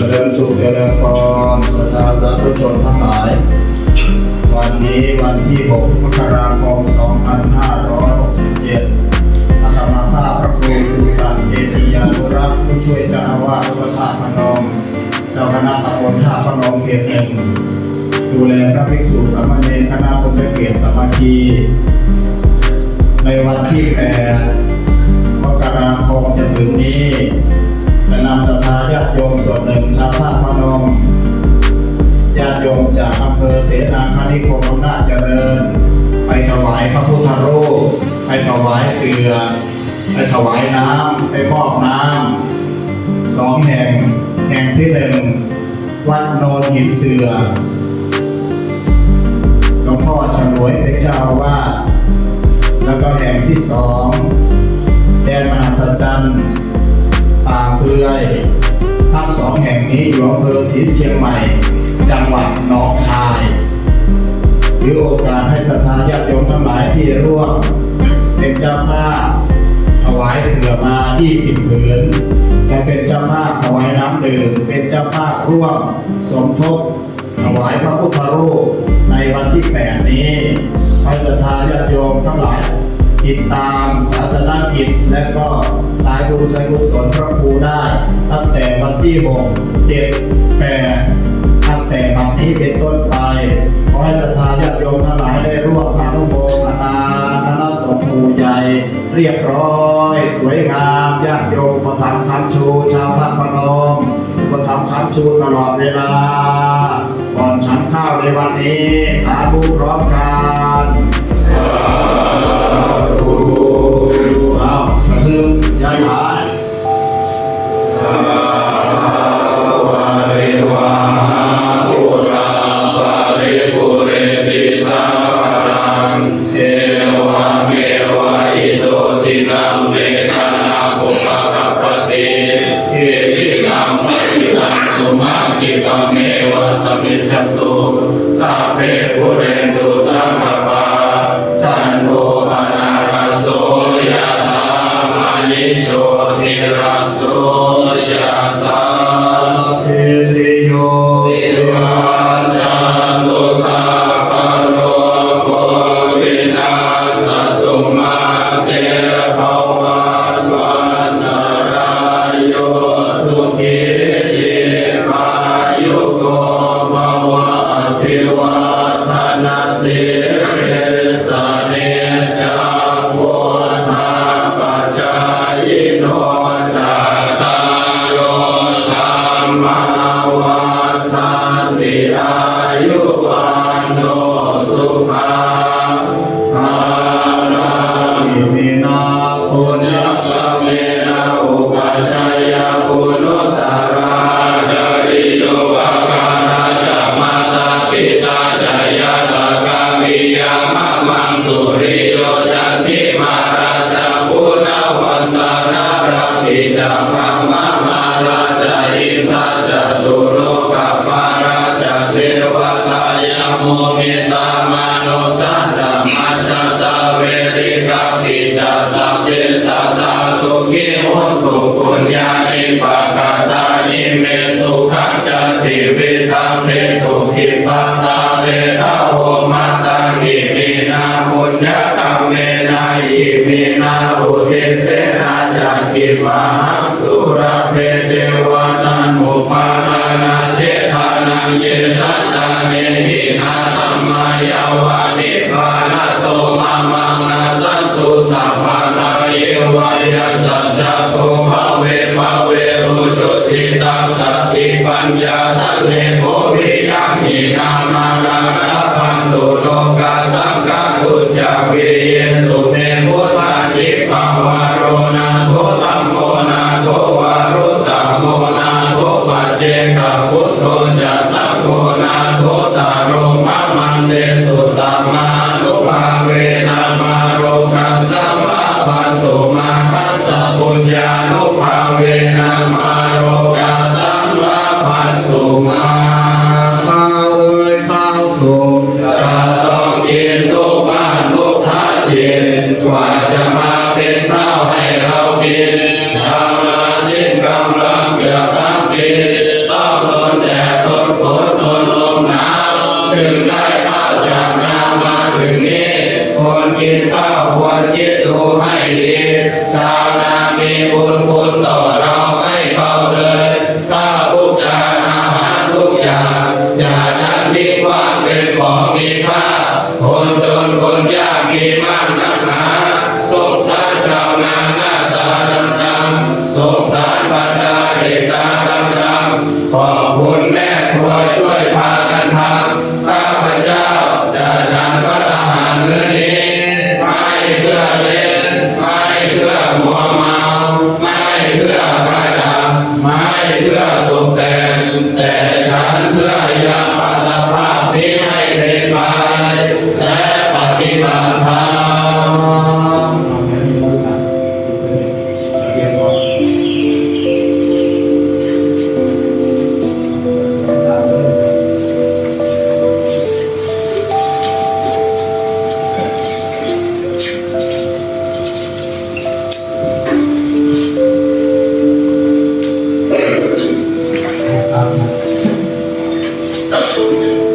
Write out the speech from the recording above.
เจริญสุขเจริญพรสตาสาธุชนทั้งหลาย วันนี้วันที่ 6 มกราคม 2567อาตมาภาพพระครูสุตันเจติยานุรักษ์ผู้ช่วยเจ้าอาวาสวัดท่าพนม เจ้าคณะตำบลท่าพนมเขตหนึ่งดูแลพระภิกษุสามเณรคณะพรหมเขตสามัคคีในวันที่ 8 มกราคมจะถึงนี้ จะนำศรัทธาญาติโยมส่วนหนึ่งชาวท่าพนมญาติโยมจากอำเภอเสนาคณิคมอำนาจเจริญ ไปถวายพระพุทธรูปไปถวายเสือไปถวายน้ำไปมอบน้ำสองแห่งแห่งที่หนึ่งวัดโนนหินเสือหลวงพ่อฉลวยเป็นเจ้าวาสแล้วก็แห่งที่สองแดนมหาสัจจันทร์ เปลือยทั้งสองแห่งนี้อยู่อำเภอศรีเชียงใหม่ จังหวัดหนองคายถือโอกาสให้ศรัทธาญาติโยมทั้งหลายที่ร่วมเป็นเจ้าภาพถวายเสือมา 20ผืนและเป็นเจ้าภาพถวายน้ำดื่มเป็นเจ้าภาพร่วมสมทบถวายพระพุทธรูปในวันที่ 8 นี้ให้ศรัทธาญาติโยมทั้งหลายติดตามศาสนกิจและก็สายบุญสายกุศล วันที่6 7 8ตั้งแต่บัดนี้เป็นต้นไป ขอให้ศรัทธาญาติโยมทั้งหลายได้ร่วมอนุโมทนาคณะสงฆ์หมู่ใหญ่ เรียบร้อย สวยงามญาติโยมประทับคำชู ชาวท่านพนมประทับคำชูตลอดเวลา ก่อนฉันข้าวในวันนี้ สาธุพร้อมกันเอา นังเมตานาภุปะระปะติเอชินังปฏินังตุมาคิปะเมวะสมิสตุสัพเพ ตานารปิจพระมมาราชาอินทาจตุโลกปาราชาเทวตายาโมเมตามโนสัจจมาชตาเวริกาปิจสัพเพสัตตาสุขิหุตุปุญญาณิปะกาตานิเมสุขังจติวิทังเพตุขิปัตตาเร มหังสุรเพเจวานันอุปาทานาเชธานังเยสัตตาเนหินาธัมมายาวานิพานาโตมามังนาสันตุสัพพะทาเยวายสัจจโตภะเวภะเวรุชุติตังสติปัญญาสันเลโภวิยังหินามานังนาพันตุโลกาสังฆตุจาวิริยส มานุภาเวนะมาโรกัสสัมมาปันตุมาคัสสะปุญญาลุภาเวนะมา บุญคุต่อเราไม่เบาเลยถ้าทุกการอาหารทุกอย่าง อย่าฉันคิดว่าเป็นของมีค่าคนจนคนยากมีมากนักหนาสงสารชาวนานาตาดำดำสงสารบรรดาเด็กตาดำดขอบคุณแม่ครัวช่วยพากันทำ Hallelujah.